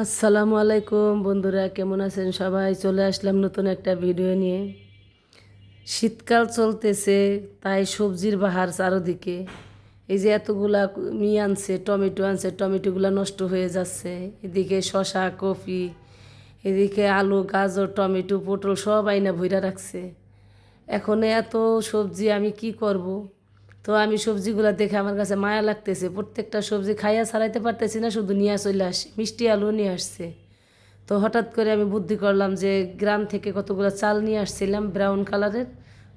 আসসালামু আলাইকুম বন্ধুরা, কেমন আছেন সবাই? চলে আসলাম নতুন একটা ভিডিও নিয়ে। শীতকাল চলতেছে, তাই সবজির বাহার চারোদিকে। এই যে এতগুলা মি আনছে, টমেটো আনছে, টমেটোগুলো নষ্ট হয়ে যাচ্ছে। এদিকে শশা কফি এদিকে আলু, গাজর, টমেটো, পটল সব আইনা ভইরা রাখছে। এখন এত সবজি আমি কি করব? তো আমি সবজিগুলো দেখে আমার কাছে মায়া লাগতেছে। প্রত্যেকটা সবজি খাইয়া ছাড়াইতে পারতেছি না, শুধু নিয়ে চলে আসে। মিষ্টি আলু নিয়ে আসছে। তো হঠাৎ করে আমি বুদ্ধি করলাম যে গ্রাম থেকে কতগুলো চাল নিয়ে আসছিলাম ব্রাউন কালারের,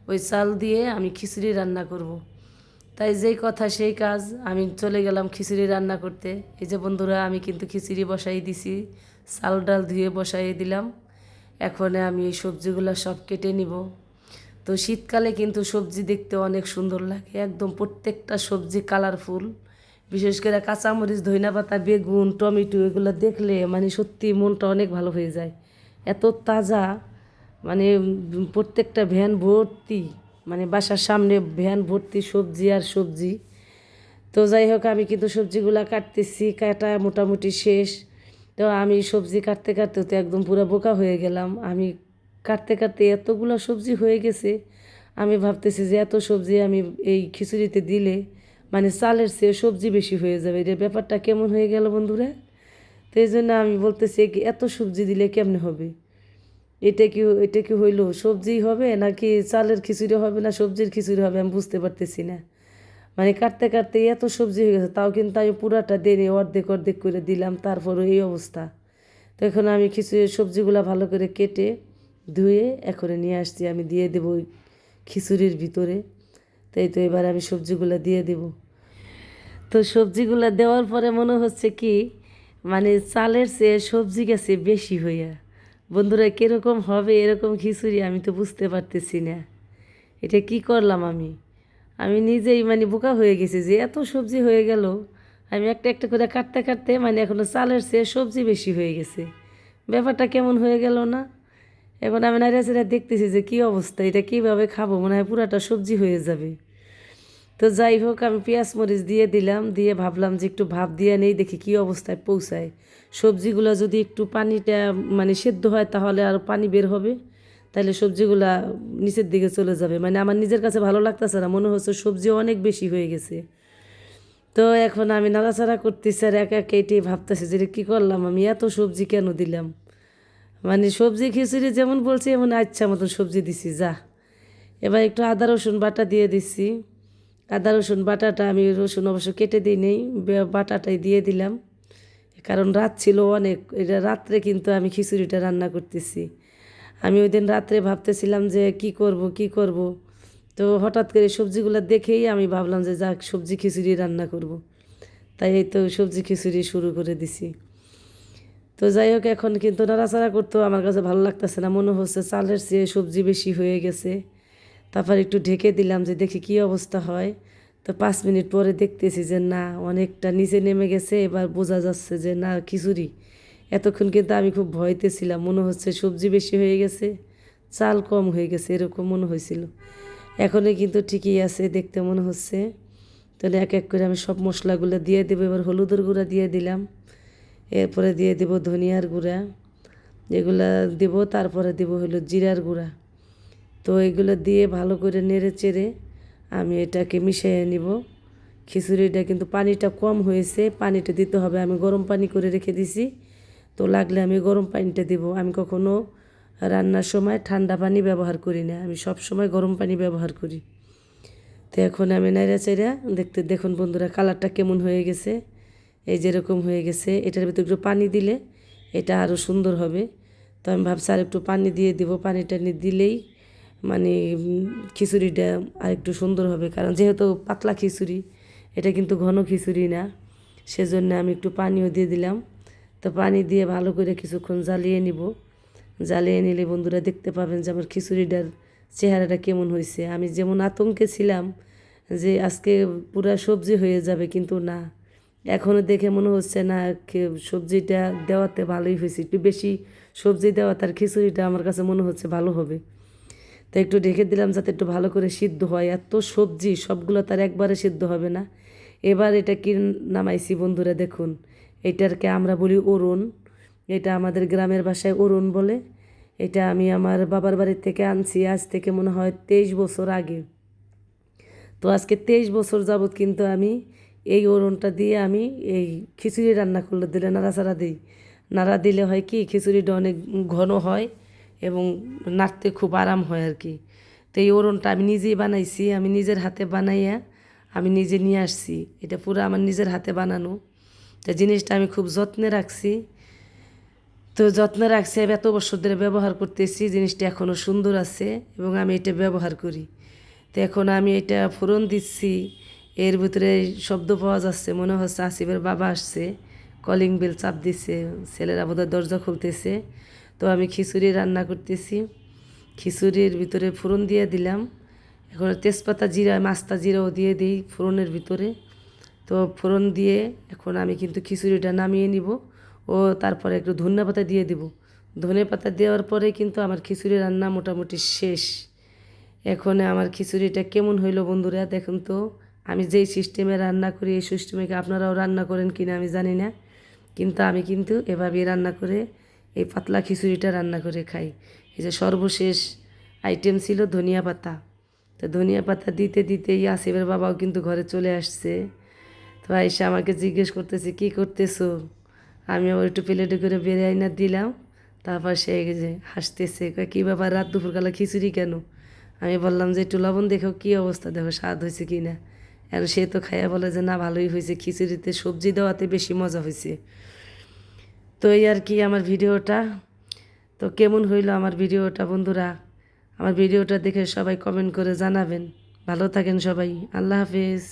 ওই চাল দিয়ে আমি খিচুড়ি রান্না করব। তাই যেই কথা সেই কাজ, আমি চলে গেলাম খিচুড়ি রান্না করতে। এই যে বন্ধুরা, আমি কিন্তু খিচুড়ি বসাই দিছি, চাল ডাল ধুয়ে বসাই দিলাম। এখন আমি এই সবজিগুলো সব কেটে নিব। তো শীতকালে কিন্তু সবজি দেখতে অনেক সুন্দর লাগে। একদম প্রত্যেকটা সবজি কালারফুল বিশেষ করে কাঁচামরিচ ধইনা পাতা বেগুন, টমেটো, এগুলো দেখলে মানে সত্যি মনটা অনেক ভালো হয়ে যায়। এত তাজা মানে প্রত্যেকটা ভ্যান ভর্তি মানে বাসার সামনে ভ্যান ভর্তি সবজি আর সবজি। তো যাই হোক, আমি কিন্তু সবজিগুলা কাটতেছি, কাটা মোটামুটি শেষ। তো আমি সবজি কাটতে কাটতে তো একদম পুরো বোকা হয়ে গেলাম। আমি কাটতে কাটতে এতগুলো সবজি হয়ে গেছে। আমি ভাবতেছি যে এত সবজি আমি এই খিচুড়িতে দিলে মানে চালের চেয়ে সবজি বেশি হয়ে যাবে। এটা ব্যাপারটা কেমন হয়ে গেল বন্ধুরা? তো এই জন্য আমি বলতেছি কি, এত সবজি দিলে কেমনে হবে? এটা কি এটা কি হইল? সবজি হবে নাকি চালের খিচুড়ি হবে না সবজির খিচুড়ি হবে আমি বুঝতে পারতেছি না। মানে কাটতে কাটতে এত সবজি হয়ে গেছে, তাও কিন্তু আমি পুরাটা দেনে অর্ধেক অর্ধেক করে দিলাম, তারপরও এই অবস্থা। তো এখন আমি খিচুড়ি সবজিগুলো ভালো করে কেটে ধুয়ে এখন নিয়ে আসছি, আমি দিয়ে দেবো ওই খিচুড়ির ভিতরে। তাই তো এবার আমি সবজিগুলো দিয়ে দেব। তো সবজিগুলো দেওয়ার পরে মনে হচ্ছে কি মানে চালের চেয়ে সবজি গেছে বেশি হইয়া। বন্ধুরা, কীরকম হবে এরকম খিচুড়ি আমি তো বুঝতে পারতেছি না। এটা কি করলাম আমি? আমি নিজেই মানে বোকা হয়ে গেছি যে এত সবজি হয়ে গেল, আমি একটা একটা করে কাটতে কাটতে মানে এখনও চালের চেয়ে সবজি বেশি হয়ে গেছে। ব্যাপারটা কেমন হয়ে গেল না? এখন আমি নাইরা চেরা দেখতেছি যে কী অবস্থা, এটা কীভাবে খাব? মনে হয় পুরাটা সবজি হয়ে যাবে। তো যাই হোক, আমি পেঁয়াজ মরিচ দিয়ে দিলাম, দিয়ে ভাবলাম যে একটু ভাব দিয়ে নেই, দেখি কী অবস্থায় পৌঁছায়। সবজিগুলো যদি একটু পানিটা মানে সেদ্ধ হয় তাহলে আর পানি বের হবে, তাহলে সবজিগুলা নিচের দিকে চলে যাবে। মানে আমার নিজের কাছে ভালো লাগতেছে না, মনে হচ্ছে সবজি অনেক বেশি হয়ে গেছে। তো এখন আমি নাড়াচাড়া করতেছি আর একা কেটে ভাবতেছি যে কী করলাম, আমি এত সবজি কেন দিলাম? মানে সবজি খিচুড়ি যেমন বলছি, এমন আচ্ছা মতন সবজি দিছি, যা। এবার একটু আদা, রসুন বাটা দিয়ে দিছি। আদা, রসুন বাটাটা আমি রসুন অবশ্য কেটে দিই নেই বাটাটাই দিয়ে দিলাম। কারণ রাত ছিল অনেক, এটা রাত্রে কিন্তু আমি খিচুড়িটা রান্না করতেছি। আমি ওই দিন রাত্রে ভাবতেছিলাম যে কি করব কি করব। তো হঠাৎ করে সবজিগুলো দেখেই আমি ভাবলাম যে যাক, সবজি খিচুড়ি রান্না করব। তাই এই তো সবজি খিচুড়ি শুরু করে দিছি। তো যাই হোক, এখন কিন্তু নাড়াচাড়া করতেও আমার কাছে ভালো লাগতেছে না। মনে হচ্ছে চালের চেয়ে সবজি বেশি হয়ে গেছে। তারপর একটু ঢেকে দিলাম যে দেখি কী অবস্থা হয়। তো পাঁচ মিনিট পরে দেখতেছি যে না, অনেকটা নিচে নেমে গেছে। এবার বোঝা যাচ্ছে যে না, খিচুড়ি। এতক্ষণ কিন্তু আমি খুব ভয়তে ছিলাম। মনে হচ্ছে সবজি বেশি হয়ে গেছে, চাল কম হয়ে গেছে, এরকম মনে হয়েছিল। এখনই কিন্তু ঠিকই আছে দেখতে মনে হচ্ছে। তাহলে এক এক করে আমি সব মশলাগুলো দিয়ে দেবো। এবার হলুদের গুঁড়া দিয়ে দিলাম। এরপরে দিয়ে দেব ধনিয়ার গুঁড়া। এগুলা দেব, তারপরে দেব হলো জিরার গুঁড়া। তো এগুলো দিয়ে ভালো করে নেড়ে চেড়ে আমি এটাকে মিশিয়ে নিব। খিচুড়িটা কিন্তু পানিটা কম হয়েছে, পানিটা দিতে হবে। আমি গরম পানি করে রেখে দিছি। তো লাগলে আমি গরম পানিটা দিব। আমি কখনো রান্নার সময় ঠান্ডা পানি ব্যবহার করি না। আমি সব সময় গরম পানি ব্যবহার করি। তো এখন আমি নাইরা চাইরা দেখতে, দেখুন বন্ধুরা, কালারটা কেমন হয়ে গেছে। এই যেরকম হয়ে গেছে, এটার ভিতরে একটু পানি দিলে এটা আরও সুন্দর হবে। তো আমি ভাবছি আর একটু পানি দিয়ে দিব পানি টানি দিলেই মানে খিচুড়িটা আর একটু সুন্দর হবে। কারণ যেহেতু পাতলা খিচুড়ি, এটা কিন্তু ঘন খিচুড়ি না, সেজন্য আমি একটু পানিও দিয়ে দিলাম। তো পানি দিয়ে ভালো করে কিছুক্ষণ জ্বালিয়ে নিব। জ্বালিয়ে নিলে বন্ধুরা দেখতে পাবেন যে আমার খিচুড়িটার চেহারাটা কেমন হয়েছে। আমি যেমন আতঙ্কে ছিলাম যে আজকে পুরা সবজি হয়ে যাবে, কিন্তু না। এখনও দেখে মনে হচ্ছে না সবজিটা দেওয়াতে ভালোই হয়েছে। একটু বেশি সবজি দেওয়া তার খিচুড়িটা আমার কাছে মনে হচ্ছে ভালো হবে। তো একটু ঢেকে দিলাম যাতে একটু ভালো করে সিদ্ধ হয়। এত সবজি, সবগুলো তার একবারে সিদ্ধ হবে না। এবার এটা কি নামাইছি বন্ধুরা দেখুন। এটারকে আমরা বলি ওরন এটা আমাদের গ্রামের ভাষায় অরুণ বলে। এটা আমি আমার বাবার বাড়ির থেকে আনছি আজ থেকে মনে হয় তেইশ বছর আগে। তো আজকে তেইশ বছর যাবৎ কিন্তু আমি এই ওরনটা দিয়ে আমি এই খিচুড়ি রান্না করলে দিলে নাড়াচাড়া দিই। নাড়া দিলে হয় কি, খিচুড়িটা অনেক ঘন হয় এবং নাড়তে খুব আরাম হয় আর কি। তো এই ওরনটা আমি নিজেই বানাইছি, আমি নিজের হাতে বানাইয়া আমি নিজে নিয়ে আসছি। এটা পুরো আমার নিজের হাতে বানানো। তো জিনিসটা আমি খুব যত্নে রাখছি। তো যত্নে রাখছি, আমি এত বছর ধরে ব্যবহার করতেছি, জিনিসটা এখনও সুন্দর আছে এবং আমি এটা ব্যবহার করি। তো এখন আমি এটা ফোড়ন দিচ্ছি এর ভিতরে শব্দ পাওয়া যাচ্ছে, মনে হচ্ছে আসিফের বাবা আসছে কলিং বেল চাপ দিচ্ছে ছেলেরা বোধহয় দরজা খুলতেছে। তো আমি খিচুড়ি রান্না করতেছি, খিচুড়ির ভিতরে ফোড়ন দিয়ে দিলাম। এখন তেজপাতা জিরা মাস্তা জিরাও দিয়ে দিই ফোড়নের ভিতরে। তো ফোড়ন দিয়ে এখন আমি কিন্তু খিচুড়িটা নামিয়ে নিব ও তারপরে একটু ধনে পাতা দিয়ে দিব। ধনে পাতা দেওয়ার পরে কিন্তু আমার খিচুড়ি রান্না মোটামুটি শেষ। এখন আমার খিচুড়িটা কেমন হইল বন্ধুরা দেখুন তো। আমি যেই সিস্টেমে রান্না করি, এই সিস্টেমে কি আপনারাও রান্না করেন কিনা আমি জানি না। কিন্তু আমি কিন্তু এভাবেই রান্না করে, এই পাতলা খিচুড়িটা রান্না করে খাই। এই যে সর্বশেষ আইটেম ছিল ধনিয়া পাতা। তো ধনিয়া পাতা দিতে দিতেই আসিফের বাবাও কিন্তু ঘরে চলে আসছে। তো আইসা আমাকে জিজ্ঞেস করতেছে, কি করতেছো? আমি আবার একটু প্লেটে করে বেড়ে আইনা দিলাম। তারপর সে যে হাসতেছে কী ব্যাপার? রাত দুপুরবেলা খিচুড়ি কেন? আমি বললাম যে, একটু লবণ দেখো কী অবস্থা? দেখো, স্বাদ হয়েছে কি না আর সে তো খাইয়া বলে যে, না, ভালোই হয়েছে, খিচুড়িতে সবজি দেওয়াতে বেশি মজা হয়েছে। তো এই আর কি আমার ভিডিওটা। তো কেমন হইল আমার ভিডিওটা বন্ধুরা? আমার ভিডিওটা দেখে সবাই কমেন্ট করে জানাবেন। ভালো থাকেন সবাই। আল্লাহ হাফিজ।